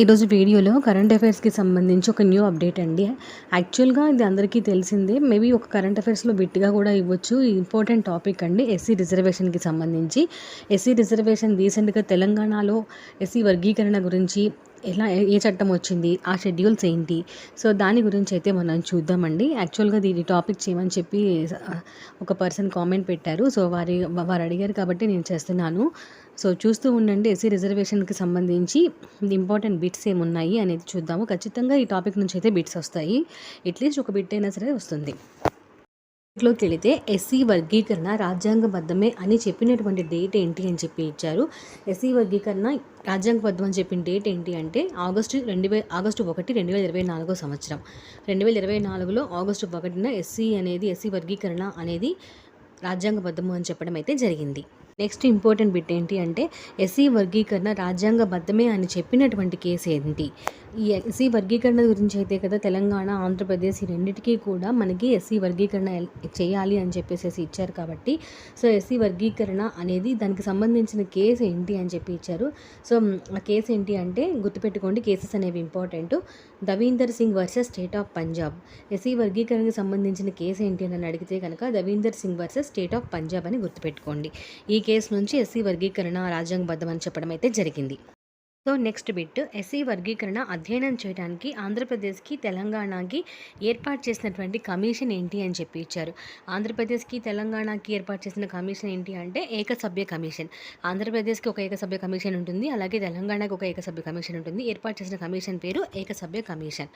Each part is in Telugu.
ఈరోజు వీడియోలో కరెంట్ అఫైర్స్కి సంబంధించి ఒక న్యూ అప్డేట్ అండి. యాక్చువల్గా ఇది అందరికీ తెలిసిందే మేబీ ఒక కరెంట్ అఫైర్స్లో బిట్గా కూడా ఇవ్వచ్చు. ఇంపార్టెంట్ టాపిక్ అండి ఎస్సీ రిజర్వేషన్కి సంబంధించి. ఎస్సీ రిజర్వేషన్ రీసెంట్గా తెలంగాణలో ఎస్సీ వర్గీకరణ గురించి ఎలా ఏ చట్టం వచ్చింది ఆ షెడ్యూల్స్ ఏంటి? సో దాని గురించి అయితే మనం చూద్దామండి. యాక్చువల్గా దీని టాపిక్ చేయమని చెప్పి ఒక పర్సన్ కామెంట్ పెట్టారు. సో వారి వారు అడిగారు కాబట్టి నేను చేస్తున్నాను. సో చూస్తూ ఉండండి. ఎస్సీ రిజర్వేషన్కి సంబంధించి ఇంపార్టెంట్ బిట్స్ ఏమున్నాయి అనేది చూద్దాము. ఖచ్చితంగా ఈ టాపిక్ నుంచి అయితే బిట్స్ వస్తాయి. అట్లీస్ట్ ఒక బిట్ అయినా సరే వస్తుంది. లోకి వెళితే ఎస్సీ వర్గీకరణ రాజ్యాంగబద్ధమే అని చెప్పినటువంటి డేట్ ఏంటి అని చెప్పి ఇచ్చారు. ఎస్సీ వర్గీకరణ రాజ్యాంగబద్ధం అని చెప్పిన డేట్ ఏంటి అంటే ఆగస్టు రెండు వేల ఆగస్టు ఒకటి రెండు వేల ఇరవై నాలుగో సంవత్సరం. రెండు వేల ఇరవై నాలుగులో ఆగస్టు ఒకటిన ఎస్సీ అనేది ఎస్సీ వర్గీకరణ అనేది రాజ్యాంగబద్ధము అని చెప్పడం అయితే జరిగింది. నెక్స్ట్ ఇంపార్టెంట్ బిట్ ఏంటి అంటే ఎస్సీ వర్గీకరణ రాజ్యాంగబద్ధమే అని చెప్పినటువంటి కేసు ఏంటి? ఈ ఎస్సీ వర్గీకరణ గురించి అయితే కదా తెలంగాణ ఆంధ్రప్రదేశ్ ఈ రెండింటికి కూడా మనకి ఎస్సీ వర్గీకరణ చేయాలి అని చెప్పేసి ఇచ్చారు కాబట్టి సో ఎస్సీ వర్గీకరణ అనేది దానికి సంబంధించిన కేసు ఏంటి అని చెప్పి ఇచ్చారు. సో ఆ కేసు ఏంటి అంటే గుర్తుపెట్టుకోండి కేసెస్ అనేవి important. Davinder Singh versus state of Punjab. SC వర్గీకరణకు సంబంధించిన కేసు ఏంటి అని అడిగితే కనుక Davinder Singh versus state of Punjab అని గుర్తుపెట్టుకోండి. ఈ కేసు నుంచి ఎస్సీ వర్గీకరణ రాజ్యాంగబద్ధం అని చెప్పడం అయితే జరిగింది. సో నెక్స్ట్ బిట్ ఎస్సీ వర్గీకరణ అధ్యయనం చేయడానికి ఆంధ్రప్రదేశ్కి తెలంగాణకి ఏర్పాటు చేసినటువంటి కమిషన్ ఏంటి అని చెప్పి ఇచ్చారు. ఆంధ్రప్రదేశ్కి తెలంగాణకి ఏర్పాటు చేసిన కమిషన్ ఏంటి అంటే ఏకసభ్య కమిషన్. ఆంధ్రప్రదేశ్కి ఒక ఏకసభ్య కమిషన్ ఉంటుంది అలాగే తెలంగాణకి ఒక ఏకసభ్య కమిషన్ ఉంటుంది. ఏర్పాటు చేసిన కమిషన్ పేరు ఏకసభ్య కమిషన్.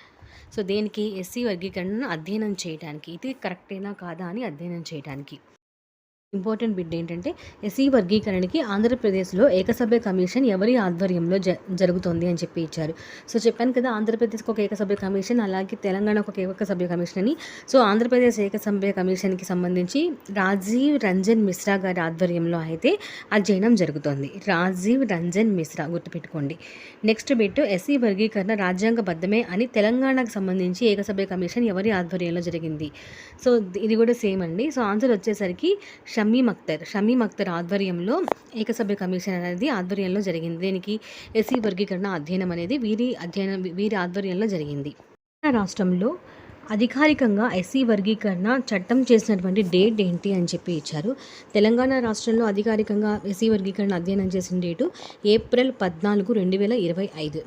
సో దేనికి? ఎస్సీ వర్గీకరణను అధ్యయనం చేయడానికి. ఇది కరెక్టేనా కాదా అని అధ్యయనం చేయడానికి. ఇంపార్టెంట్ బిడ్ ఏంటంటే ఎస్సీ వర్గీకరణకి ఆంధ్రప్రదేశ్లో ఏకసభ్య కమిషన్ ఎవరి ఆధ్వర్యంలో జ జరుగుతుంది అని చెప్పి ఇచ్చారు. సో చెప్పాను కదా ఆంధ్రప్రదేశ్కి ఒక ఏకసభ్య కమిషన్ అలాగే తెలంగాణకు ఒక ఏకసభ్య కమిషన్ అని. సో ఆంధ్రప్రదేశ్ ఏకసభ్య కమిషన్కి సంబంధించి రాజీవ్ రంజన్ మిశ్రా గారి ఆధ్వర్యంలో అయితే అధ్యయనం జరుగుతోంది. రాజీవ్ రంజన్ మిశ్రా గుర్తుపెట్టుకోండి. నెక్స్ట్ బిట్ ఎస్సీ వర్గీకరణ రాజ్యాంగబద్ధమే అని తెలంగాణకు సంబంధించి ఏకసభ్య కమిషన్ ఎవరి ఆధ్వర్యంలో జరిగింది? సో ఇది కూడా సేమ్ అండి. సో ఆన్సర్ వచ్చేసరికి షమీమ్ అఖ్తర్ షమీమ్ అఖ్తర్ ఆధ్వర్యంలో ఏకసభ్య కమిషన్ అనేది ఆధ్వర్యంలో జరిగింది. దీనికి ఎస్సీ వర్గీకరణ అధ్యయనం అనేది వీరి అధ్యయనం వీరి ఆధ్వర్యంలో జరిగింది. రాష్ట్రంలో అధికారికంగా ఎస్సీ వర్గీకరణ చట్టం చేసినటువంటి డేట్ ఏంటి అని చెప్పి ఇచ్చారు. తెలంగాణ రాష్ట్రంలో అధికారికంగా ఎస్సీ వర్గీకరణ అధ్యయనం చేసిన డేటు ఏప్రిల్ పద్నాలుగు రెండు వేల ఇరవై ఐదు.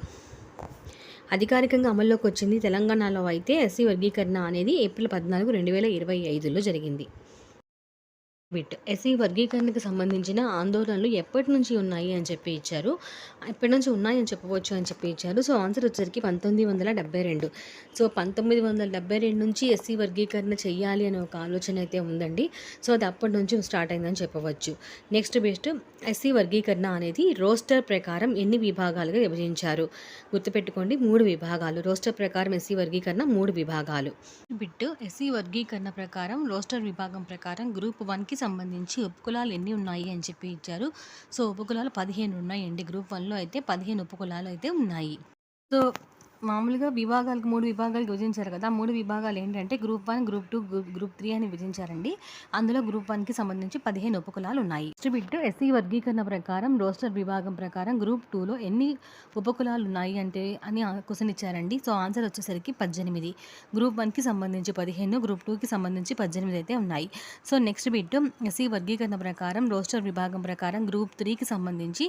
అధికారికంగా అమల్లోకి వచ్చింది తెలంగాణలో అయితే ఎస్సీ వర్గీకరణ అనేది ఏప్రిల్ పద్నాలుగు రెండు వేల ఇరవై ఐదులో జరిగింది. విట్ ఎస్సీ వర్గీకరణకు సంబంధించిన ఆందోళనలు ఎప్పటి నుంచి ఉన్నాయి అని చెప్పి ఇచ్చారు. ఎప్పటి నుంచి ఉన్నాయి అని చెప్పవచ్చు అని చెప్పి ఇచ్చారు. సో ఆన్సర్ వచ్చేసరికి పంతొమ్మిది వందల డెబ్బై రెండు. సో పంతొమ్మిది వందల డెబ్బై రెండు నుంచి ఎస్సీ వర్గీకరణ చేయాలి అనే ఒక ఆలోచన అయితే ఉందండి. సో అది అప్పటి నుంచి స్టార్ట్ అయిందని చెప్పవచ్చు. నెక్స్ట్ బెస్ట్ ఎస్సీ వర్గీకరణ అనేది రోస్టర్ ప్రకారం ఎన్ని విభాగాలుగా విభజించారు? గుర్తుపెట్టుకోండి మూడు విభాగాలు. రోస్టర్ ప్రకారం ఎస్సీ వర్గీకరణ మూడు విభాగాలు. బిట్ ఎస్సీ వర్గీకరణ ప్రకారం రోస్టర్ విభాగం ప్రకారం గ్రూప్ వన్కి సంబంధించి ఉపకులాలు ఎన్ని ఉన్నాయి అని చెప్పి ఇచ్చారు. సో ఉపకులాలు పదిహేను ఉన్నాయండి గ్రూప్ వన్లో అయితే పదిహేను ఉపకులాలు అయితే ఉన్నాయి. సో మామూలుగా విభాగాలకు మూడు విభాగాలు విభజించారు కదా మూడు విభాగాలు ఏంటంటే group one group two group three అని విభజించారండి. అందులో గ్రూప్ వన్కి సంబంధించి పదిహేను ఉపకులాలు ఉన్నాయి. నెక్స్ట్ ఎస్సీ వర్గీకరణ ప్రకారం రోస్టర్ విభాగం ప్రకారం గ్రూప్ టూలో ఎన్ని ఉపకులాలు ఉన్నాయి అంటే అని క్వశ్చన్ ఇచ్చారండి. సో ఆన్సర్ వచ్చేసరికి పద్దెనిమిది. గ్రూప్ వన్కి సంబంధించి పదిహేను గ్రూప్ టూకి సంబంధించి పద్దెనిమిది అయితే ఉన్నాయి. సో నెక్స్ట్ బిట్ ఎస్సీ వర్గీకరణ ప్రకారం రోస్టర్ విభాగం ప్రకారం గ్రూప్ త్రీకి సంబంధించి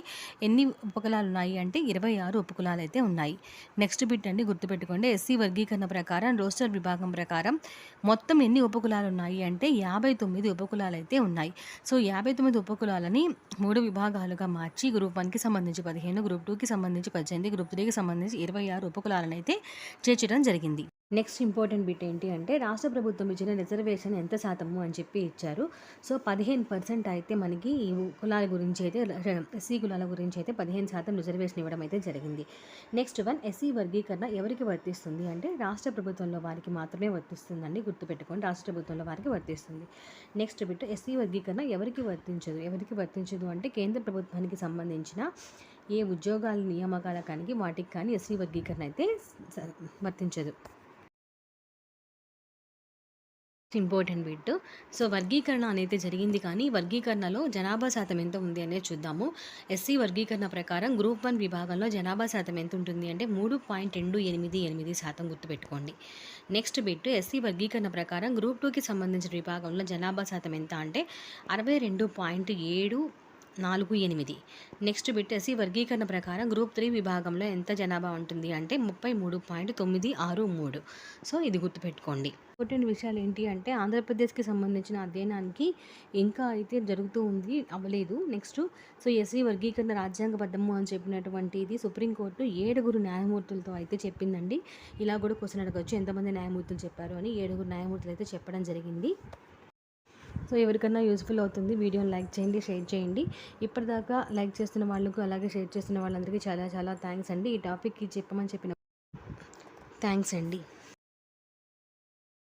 ఎన్ని ఉపకులాలు ఉన్నాయి అంటే ఇరవై ఆరు ఉపకులాలు అయితే ఉన్నాయి. నెక్స్ట్ బిట్ అండి గుర్తుపెట్టుకోండి. ఎస్సీ వర్గీకరణ ప్రకారం రోస్టర్ విభాగం ప్రకారం మొత్తం ఎన్ని ఉపకులాలు ఉన్నాయి అంటే యాభై తొమ్మిది ఉపకులాలు అయితే ఉన్నాయి. సో యాభై తొమ్మిది ఉపకులాలని మూడు విభాగాలుగా మార్చి గ్రూప్ వన్కి సంబంధించి పదిహేను గ్రూప్ టూకి సంబంధించి పద్దెనిమిది గ్రూప్ త్రీకి సంబంధించి ఇరవై ఆరు ఉపకులాలను అయితే చేర్చడం జరిగింది. నెక్స్ట్ ఇంపార్టెంట్ బిట్ ఏంటి అంటే రాష్ట్ర ప్రభుత్వం ఇచ్చిన రిజర్వేషన్ ఎంత శాతము అని చెప్పి ఇచ్చారు. సో పదిహేను పర్సెంట్ అయితే మనకి ఈ కులాల గురించి అయితే ఎస్సీ కులాల గురించి అయితే పదిహేను శాతం రిజర్వేషన్ ఇవ్వడం అయితే జరిగింది. నెక్స్ట్ వన్ ఎస్సీ వర్గీకరణ ఎవరికి వర్తిస్తుంది అంటే రాష్ట్ర ప్రభుత్వంలో వారికి మాత్రమే వర్తిస్తుందండి గుర్తుపెట్టుకోండి రాష్ట్ర ప్రభుత్వంలో వారికి వర్తిస్తుంది. నెక్స్ట్ బిట్ ఎస్సీ వర్గీకరణ ఎవరికి వర్తించదు? ఎవరికి వర్తించదు అంటే కేంద్ర ప్రభుత్వానికి సంబంధించిన ఏ ఉద్యోగాల నియామకాల కానీ వాటికి కానీ ఎస్సీ వర్గీకరణ అయితే వర్తించదు. Important bit. సో వర్గీకరణ అనేది జరిగింది కానీ వర్గీకరణలో జనాభా శాతం ఎంత ఉంది అనేది చూద్దాము. ఎస్సీ వర్గీకరణ ప్రకారం గ్రూప్ వన్ విభాగంలో జనాభా శాతం ఎంత ఉంటుంది అంటే మూడు పాయింట్ రెండు ఎనిమిది ఎనిమిది శాతం గుర్తుపెట్టుకోండి. నెక్స్ట్ బిట్ ఎస్సీ వర్గీకరణ ప్రకారం గ్రూప్ టూకి సంబంధించిన విభాగంలో జనాభా శాతం ఎంత అంటే అరవై రెండు పాయింట్ ఏడు నాలుగు ఎనిమిది. నెక్స్ట్ బిట్ ఎస్సీ వర్గీకరణ ప్రకారం గ్రూప్ త్రీ విభాగంలో ఎంత జనాభా ఉంటుంది అంటే ముప్పై మూడు పాయింట్ తొమ్మిది ఆరు మూడు. సో ఇది గుర్తుపెట్టుకోండి. ఇంపార్టెంట్ విషయాలు ఏంటి అంటే ఆంధ్రప్రదేశ్కి సంబంధించిన అధ్యయనానికి ఇంకా అయితే జరుగుతూ ఉంది అవ్వలేదు. నెక్స్ట్ సో ఎస్సీ వర్గీకరణ రాజ్యాంగబద్ధము అని చెప్పినటువంటి ఇది సుప్రీంకోర్టు ఏడుగురు న్యాయమూర్తులతో అయితే చెప్పిందండి. ఇలా కూడా క్వశ్చన్ అడగచ్చు ఎంతమంది న్యాయమూర్తులు చెప్పారు అని ఏడుగురు న్యాయమూర్తులు అయితే చెప్పడం జరిగింది. సో ఎవరికన్నా యూస్ఫుల్ అవుతుంది వీడియోని లైక్ చేయండి షేర్ చేయండి. ఇప్పటిదాకా లైక్ చేస్తున్న వాళ్ళకు అలాగే షేర్ చేస్తున్న వాళ్ళందరికీ చాలా చాలా థ్యాంక్స్ అండి. ఈ టాపిక్కి చెప్పమని చెప్పిన థ్యాంక్స్ అండి.